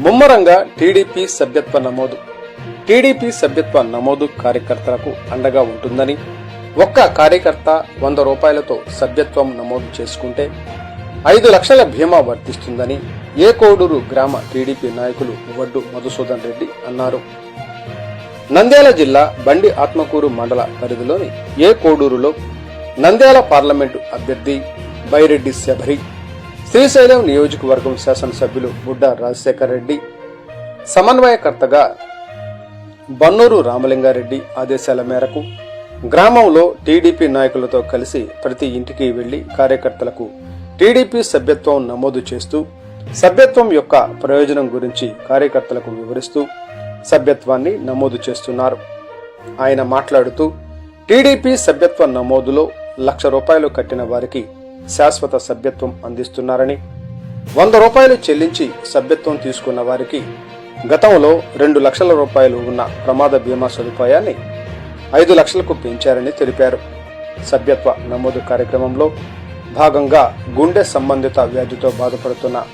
ముమ్మరంగా టీడీపీ సభ్యత్వ నమోదు. టీడీపీ సభ్యత్వ నమోదు కార్యకర్తలకు అండగా ఉంటుందని ఒక్క కార్యకర్త వంద రూపాయలతో సభ్యత్వం నమోదు చేసుకుంటే ఐదు లక్షల బీమా వర్తిస్తుందని ఏ కోడూరు గ్రామ టీడీపీ నాయకులు వడ్డు మధుసూదన్ రెడ్డి అన్నారు. నంద్యాల జిల్లా బండి ఆత్మకూరు మండల పరిధిలోని ఏ కోడూరులో నంద్యాల పార్లమెంటు అభ్యర్థి బైరెడ్డి శబరి శ్రీశైలం నియోజకవర్గం శాసనసభ్యులు బుడ్డ రాజశేఖర్ రెడ్డి సమన్వయకర్తగా బన్నూరు రామలింగారెడ్డి ఆదేశాల మేరకు గ్రామంలో టీడీపీ నాయకులతో కలిసి ప్రతి ఇంటికి వెళ్ళి కార్యకర్తలకు టీడీపీ సభ్యత్వం నమోదు చేస్తూ సభ్యత్వం యొక్క ప్రయోజనం గురించి కార్యకర్తలకు వివరిస్తూ సభ్యత్వాన్ని నమోదు చేస్తున్నారు. ఆయన మాట్లాడుతూ టీడీపీ సభ్యత్వ నమోదులో లక్ష రూపాయలు కట్టిన వారికి శాశ్వత సభ్యత్వం అందిస్తున్నారని వంద రూపాయలు చెల్లించి సభ్యత్వం తీసుకున్న వారికి గతంలో రెండు లక్షల రూపాయలు ఉన్న ప్రమాద బీమా సదుపాయాన్ని ఐదు లక్షలకు పెంచారని తెలిపారు. సభ్యత్వ నమోదు కార్యక్రమంలో భాగంగా గుండె సంబంధిత వ్యాధితో బాధపడుతున్న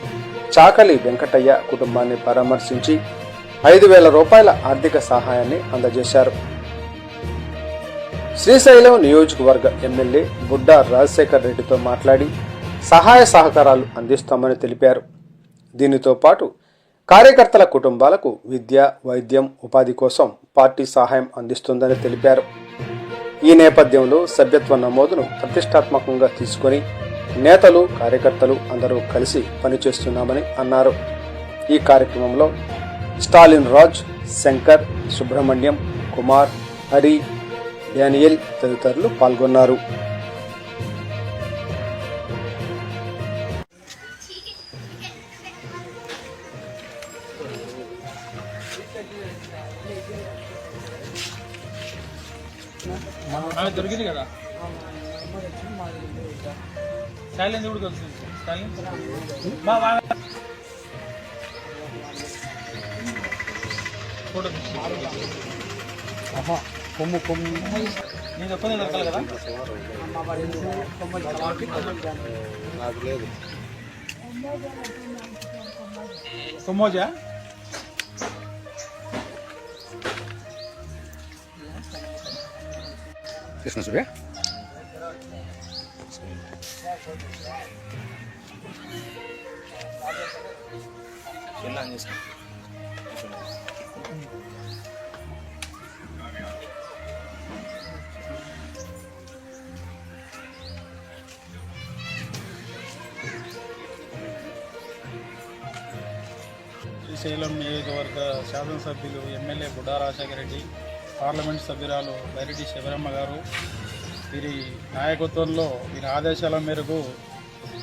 చాకలి వెంకటయ్య కుటుంబాన్ని పరామర్శించి ఐదు వేల రూపాయల ఆర్థిక సహాయాన్ని అందజేశారు. శ్రీశైలం నియోజకవర్గ ఎమ్మెల్యే బుడ్డా రాజశేఖర్ రెడ్డితో మాట్లాడి సహాయ సహకారాలు అందిస్తామని తెలిపారు. దీనితో పాటు కార్యకర్తల కుటుంబాలకు విద్య వైద్యం ఉపాధి కోసం పార్టీ సహాయం అందిస్తుందని తెలిపారు. ఈ నేపథ్యంలో సభ్యత్వ నమోదును ప్రతిష్టాత్మకంగా తీసుకొని నేతలు కార్యకర్తలు అందరూ కలిసి పనిచేస్తున్నామని అన్నారు. ఈ కార్యక్రమంలో స్టాలిన్ రాజ్ శంకర్ సుబ్రహ్మణ్యం కుమార్ హరి డానియల్ తదితరులు పాల్గొన్నారు. దొరికింది కదా స్టాలిన్ కూడా కలిసింది స్టాలిన్ ఫోటో కొమ్ము కొమ్ము. నేను ఒక్కనే దొరకాలి కదా? నాకు లేదు కొమ్మోజా కృష్ణ సుబ్బే శ్రీశైలం నియోజకవర్గ శాసనసభ్యులు ఎమ్మెల్యే బుడ్డా రాజశేఖర రెడ్డి పార్లమెంట్ సభ్యురాలు బైరెడ్డి శివరమ్మ గారు. వీరి నాయకత్వంలో వీరి ఆదేశాల మేరకు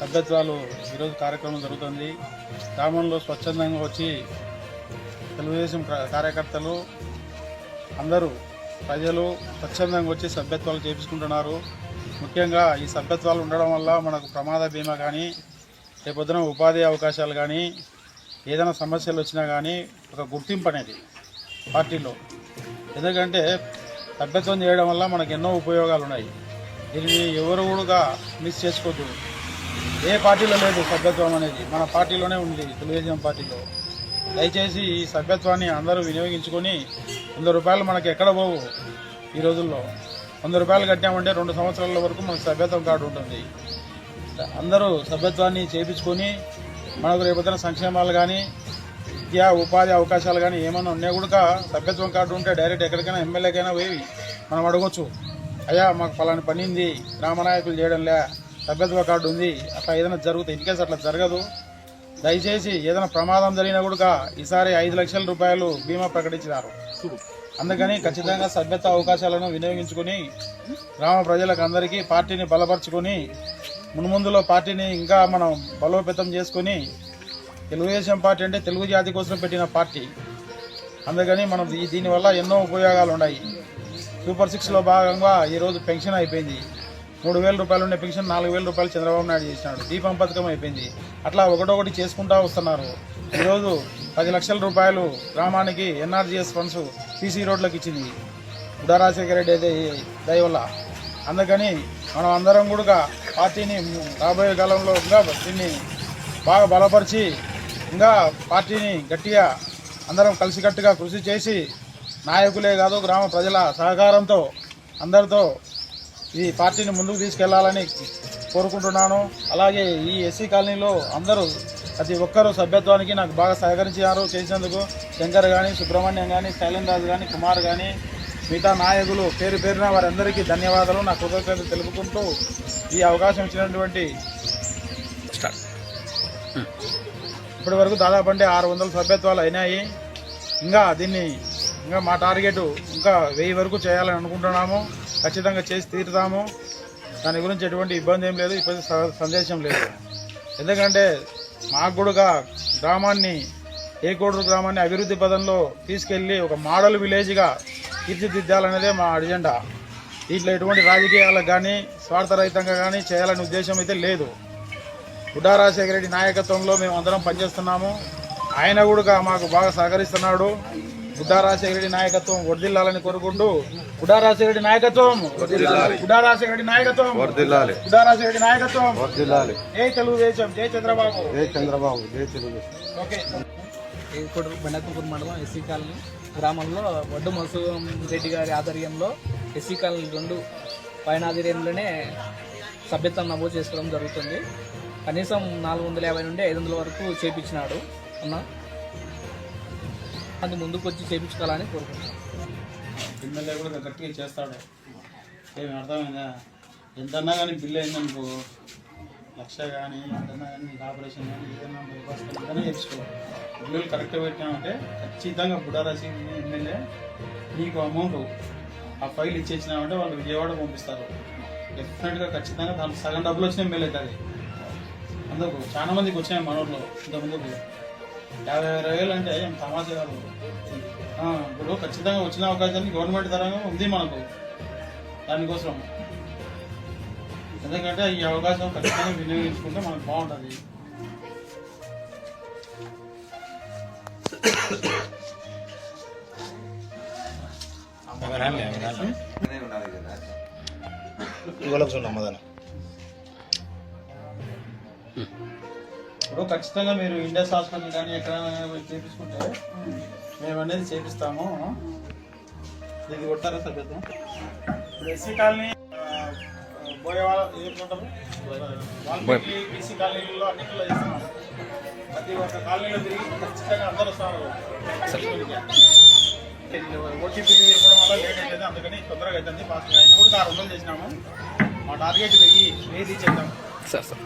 సభ్యత్వాలు ఈరోజు కార్యక్రమం జరుగుతుంది. గ్రామంలో స్వచ్ఛందంగా వచ్చి తెలుగుదేశం కార్యకర్తలు అందరూ ప్రజలు స్వచ్ఛందంగా వచ్చి సభ్యత్వాలు చేపించుకుంటున్నారు. ముఖ్యంగా ఈ సభ్యత్వాలు ఉండడం వల్ల మనకు ప్రమాద బీమా కానీ రేపొద్దున ఉపాధి అవకాశాలు కానీ ఏదైనా సమస్యలు వచ్చినా కానీ ఒక గుర్తింపు అనేది పార్టీలో. ఎందుకంటే సభ్యత్వం చేయడం వల్ల మనకు ఎన్నో ఉపయోగాలు ఉన్నాయి. దీనిని ఎవరు కూడా మిస్ చేసుకోవద్దు. ఏ పార్టీలో లేదు సభ్యత్వం అనేది. మన పార్టీలోనే ఉంది తెలుగుదేశం పార్టీలో. దయచేసి ఈ సభ్యత్వాన్ని అందరూ వినియోగించుకొని వంద రూపాయలు మనకు ఎక్కడ పోవు ఈ రోజుల్లో. వంద రూపాయలు కట్టామంటే రెండు సంవత్సరాల వరకు మనకు సభ్యత్వం కార్డు ఉంటుంది. అందరూ సభ్యత్వాన్ని చేయించుకొని మనకు రేపొద్దున సంక్షేమాలు కానీ విద్యా ఉపాధి అవకాశాలు కానీ ఏమైనా ఉన్నా కూడా సభ్యత్వం కార్డు ఉంటే డైరెక్ట్ ఎక్కడికైనా ఎమ్మెల్యేకైనా పోయి మనం అడగొచ్చు. అయ్యా మాకు ఫలాని పనింది గ్రామనాయకులు చేయడంలే సభ్యత్వ కార్డు ఉంది అట్లా ఏదైనా జరుగుతుంది ఇన్కేస్ అట్లా జరగదు దయచేసి ఏదైనా ప్రమాదం జరిగినా కూడా ఈసారి ఐదు లక్షల రూపాయలు బీమా ప్రకటించినారు. అందుకని ఖచ్చితంగా సభ్యత్వ అవకాశాలను వినియోగించుకొని గ్రామ ప్రజలకు అందరికీ పార్టీని బలపరుచుకొని మున్ముందులో పార్టీని ఇంకా మనం బలోపేతం చేసుకొని తెలుగుదేశం పార్టీ అంటే తెలుగు జాతి కోసం పెట్టిన పార్టీ. అందుకని మనం దీనివల్ల ఎన్నో ఉపయోగాలు ఉన్నాయి. సూపర్ సిక్స్లో భాగంగా ఈరోజు పెన్షన్ అయిపోయింది. మూడు వేల రూపాయలు ఉండే పెన్షన్ నాలుగు వేల రూపాయలు చంద్రబాబు నాయుడు చేసినాడు. దీపం పథకం అయిపోయింది. అట్లా ఒకటొకటి చేసుకుంటా వస్తున్నారు. ఈరోజు పది లక్షల రూపాయలు గ్రామానికి ఎన్ఆర్జీఎస్ ఫండ్స్ సీసీ రోడ్లకు ఇచ్చింది. బుడ్డా రాజశేఖర రెడ్డి అయితే దయ వల్ల. అందుకని మనం అందరం కూడా పార్టీని రాబోయే కాలంలో ఇంకా దీన్ని బాగా బలపరిచి ఇంకా పార్టీని గట్టిగా అందరం కలిసికట్టుగా కృషి చేసి నాయకులే కాదు గ్రామ ప్రజల సహకారంతో అందరితో ఈ పార్టీని ముందుకు తీసుకెళ్ళాలని కోరుకుంటున్నాను. అలాగే ఈ ఎస్సీ కాలనీలో అందరూ ప్రతి ఒక్కరూ సభ్యత్వానికి నాకు బాగా సహకరించారు చేసినందుకు శంకర్ కానీ సుబ్రహ్మణ్యం కానీ శైలేంద్ర రాజు కానీ కుమార్ కానీ మిగతా నాయకులు పేరు పేరున వారందరికీ ధన్యవాదాలు. నా కృతజ్ఞతలు తెలుపుకుంటూ ఈ అవకాశం ఇచ్చినటువంటి ఇప్పటి వరకు దాదాపు అంటే ఆరు వందల సభ్యత్వాలు అయినాయి. ఇంకా దీన్ని ఇంకా మా టార్గెట్ ఇంకా వెయ్యి వరకు చేయాలని అనుకుంటున్నాము. ఖచ్చితంగా చేసి తీరుతాము. దాని గురించి ఎటువంటి ఇబ్బంది ఏం లేదు. స- సందేశం లేదు. ఎందుకంటే మాకు కూడా గ్రామాన్ని ఏకోడూరు గ్రామాన్ని అభివృద్ధి పదంలో తీసుకెళ్ళి ఒక మోడల్ విలేజ్గా తీర్చిదిద్దాలనేదే మా అజెండా. దీంట్లో ఎటువంటి రాజకీయాలకు కానీ స్వార్థరహితంగా కానీ చేయాలనే ఉద్దేశం అయితే లేదు. గుడ్డా రాజశేఖర రెడ్డి నాయకత్వంలో మేము అందరం పనిచేస్తున్నాము. ఆయన కూడా మాకు బాగా సహకరిస్తున్నాడు. గుడ్డా రాజశేఖర రెడ్డి నాయకత్వం వర్దిల్లాలని కోరుకుంటూ గుడ్డా రాజశేఖర రెడ్డి నాయకత్వం గుడ్డా రాజశేఖర రెడ్డి నాయకత్వం వర్దిల్లాలి గుడ్డా రాజశేఖర రెడ్డి నాయకత్వం. వర్దిల్లాలి జై తెలుగుదేశం జై చంద్రబాబు. జై చంద్రబాబు జై తెలుగుదేశం. ఓకే. బండకపూర్ మండలం ఎస్సీ కాలనీ గ్రామంలో వడ్డు మసూం రెడ్డి గారి ఆధ్వర్యంలో ఎస్సీ కాలనీ రెండు పైన ఆధ్వర్యంలోనే సభ్యత్వం నమోదు చేసుకోవడం జరుగుతుంది. కనీసం నాలుగు వందల యాభై నుండి ఐదు వందల వరకు చేపించినాడు అన్న. అది ముందుకు వచ్చి చేపించుకోవాలని కోరుకుంటున్నాను ఎమ్మెల్యే కూడా గట్టిగా చేస్తాడు. ఏమి అర్థమైందా? ఎంతన్నా కానీ బిల్లు అయిందనుకో లక్ష కానీ ఎంతన్నా కానీ ఆపరేషన్ కానీ ఏదన్నా బైపాస్ కానీ ఏదైనా చేయించుకోవాలి బిల్లులు కరెక్ట్గా పెట్టినామంటే ఖచ్చితంగా బుడారాసి ఎమ్మెల్యే నీకు అమౌంట్ ఆ ఫైల్ ఇచ్చేసినామంటే వాళ్ళు విజయవాడ పంపిస్తారు. డెఫినెట్గా ఖచ్చితంగా దాని సగం డబ్బులు వచ్చిన ఎమ్మెల్యే అవుతుంది అందుకు చాలా మందికి వచ్చాయి మన ఊర్లో ఇంత ముందుకు యాభై ఇరవై వేలు అంటే ఏం తమాషా కాదు. ఇప్పుడు ఖచ్చితంగా వచ్చిన అవకాశాన్ని గవర్నమెంట్ తరంగా ఉంది మనకు. దానికోసం. ఎందుకంటే ఈ అవకాశం ఖచ్చితంగా వినియోగించుకుంటే మనకు బాగుంటుంది. ఇప్పుడు ఖచ్చితంగా మీరు ఇండియస్ హాస్పిటల్ కానీ ఎక్కడైనా చేపించుకుంటే మేము అనేది చేపిస్తాము. ఇది కొట్టారా సభ్యత్వం ఇప్పుడు ఎస్సీ కాలనీ బోయవాడ ఏమంటారు వాల్మీకి బీసీ కాలనీలో అన్నింటిలో చేస్తున్నాం ప్రతి ఒక్క కాలనీలో తిరిగి ఖచ్చితంగా అందరూ వస్తారు. ఓటీపీలు ఇవ్వడం వల్ల లేట్ అవుతుంది అందుకని తొందరగా అవుతుంది ఫాస్ట్గా అయినా కూడా ఆరు వందలు చేసినాము. మా టార్గెట్ వెయ్యి. వెయ్యి చేద్దాం సార్ సార్.